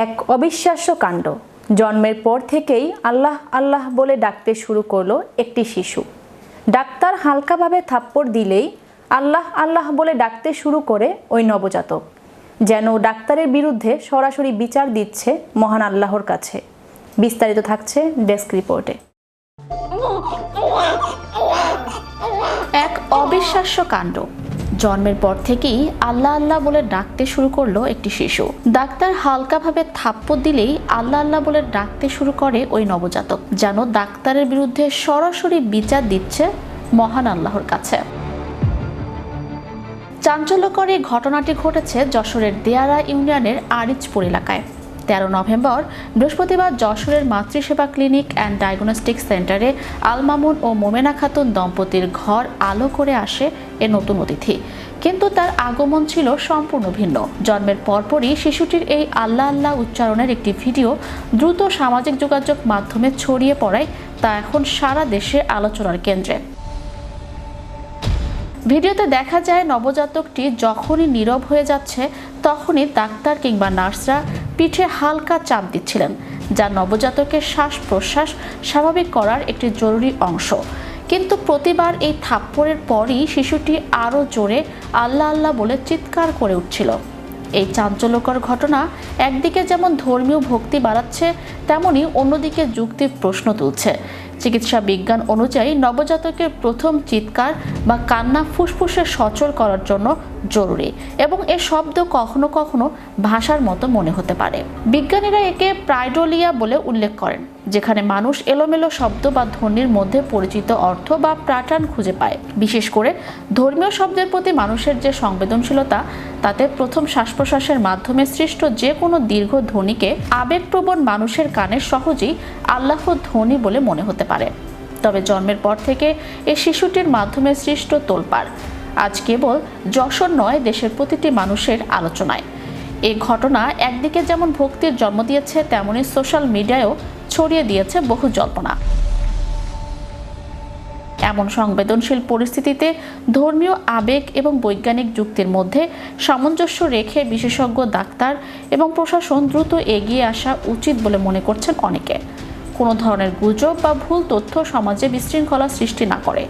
এক অবিশ্বাস্য কাণ্ড। জন্মের পর থেকেই আল্লাহ আল্লাহ বলে ডাকতে শুরু করল একটি শিশু। ডাক্তার হালকাভাবে থাপ্পড় দিলেই আল্লাহ আল্লাহ বলে ডাকতে শুরু করে ওই নবজাতক, যেন ডাক্তারের বিরুদ্ধে সরাসরি বিচার দিচ্ছে মহান আল্লাহর কাছে। বিস্তারিত থাকছে ডেস্ক রিপোর্টে। এক অবিশ্বাস্য কাণ্ড। জন্মের পর থেকেই আল্লাহ আল্লাহ বলে ডাকতে শুরু করল একটি শিশু। ডাক্তার হালকাভাবে থাপ্পড় দিলেই আল্লাহ আল্লাহ বলে ডাকতে শুরু করে ওই নবজাতক, যেন ডাক্তারের বিরুদ্ধে সরাসরি বিচার দিচ্ছে মহান আল্লাহর কাছে। চাঞ্চল্যকর এই ঘটনাটি ঘটেছে যশোরের দেয়ারা ইউনিয়নের আরিচপুর এলাকায়। তেরো নভেম্বর, বৃহস্পতিবার যশোরের মাতৃসেবা ক্লিনিক অ্যান্ড ডায়াগনস্টিক সেন্টারে আলমামুন ও মোমেনা খাতুন দম্পতির ঘর আলো করে আসে এ নতুন অতিথি। কিন্তু তার আগমন ছিল সম্পূর্ণ ভিন্ন। জন্মের পরপরই শিশুটির এই আল্লাহ আল্লাহ উচ্চারণের একটি ভিডিও দ্রুত সামাজিক যোগাযোগ মাধ্যমে ছড়িয়ে পড়ায় তা এখন সারা দেশে আলোচনার কেন্দ্রে। ভিডিওতে দেখা যায় নবজাতকটি যখনই নীরব হয়ে যাচ্ছে, তখনই ডাক্তার কিংবা নার্সরা পিঠে হালকা চাপ দিচ্ছিলেন, যা নবজাতকের শ্বাস প্রশ্বাস স্বাভাবিক করার একটি জরুরি অংশ। কিন্তু প্রতিবার এই থাপ্পড়ের পরই শিশুটি আরও জোরে আল্লাহ আল্লাহ বলে চিৎকার করে উঠছিল। এই চাঞ্চল্যকর ঘটনা একদিকে যেমন ধর্মীয় ভক্তি বাড়াচ্ছে তেমনই অন্যদিকে যুক্তির প্রশ্ন তুলছে। চিকিৎসা বিজ্ঞান অনুযায়ী নবজাতকের প্রথম চিৎকার বা কান্না ফুসফুসে সচল করার জন্য জরুরি এবং এ শব্দ কখনো কখনো ভাষার মতো মনে হতে পারে। বিজ্ঞানীরা একে প্রাইডোলিয়া বলে উল্লেখ করেন, যেখানে মানুষ এলোমেলো শব্দ বা ধ্বনির মধ্যে পরিচিত অর্থ বা প্যাটার্ন খুঁজে পায়। বিশেষ করে ধর্মীয় শব্দের প্রতি মানুষের যে সংবেদনশীলতা, তাতে প্রথম শ্বাস প্রশ্বাসের মাধ্যমে সৃষ্ট যে কোনো দীর্ঘ ধ্বনিকে আবেগপ্রবণ মানুষের কানে সহজেই আল্লাহ ধ্বনি বলে মনে হতে পারে। তবে জন্মের পর থেকে এই শিশুটির মাধ্যমে সৃষ্ট তোলপাড়। আজ কেবল যশোর নয়, দেশের প্রতিটি মানুষের আলোচনায়। এই ঘটনা একদিকে যেমন ভক্তির জন্ম দিয়েছে, তেমনি সোশ্যাল মিডিয়ায়ও ছড়িয়ে দিয়েছে বহু জল্পনা। এমন সংবেদনশীল পরিস্থিতিতে ধর্মীয় আবেগ এবং বৈজ্ঞানিক যুক্তির মধ্যে সামঞ্জস্য রেখে বিশেষজ্ঞ, ডাক্তার এবং প্রশাসন দ্রুত এগিয়ে আসা উচিত বলে মনে করছেন অনেকে। কোনো ধরনের গুজব বা ভুল তথ্য সমাজে বিশৃঙ্খলা সৃষ্টি না করে।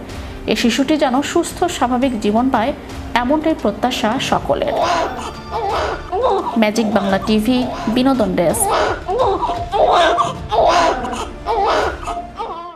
এ শিশুটি যেন সুস্থ, স্বাভাবিক জীবন পায় এমনটাই প্রত্যাশা সকলের। ম্যাজিক বাংলা টিভি, বিনোদন ডেস্ক।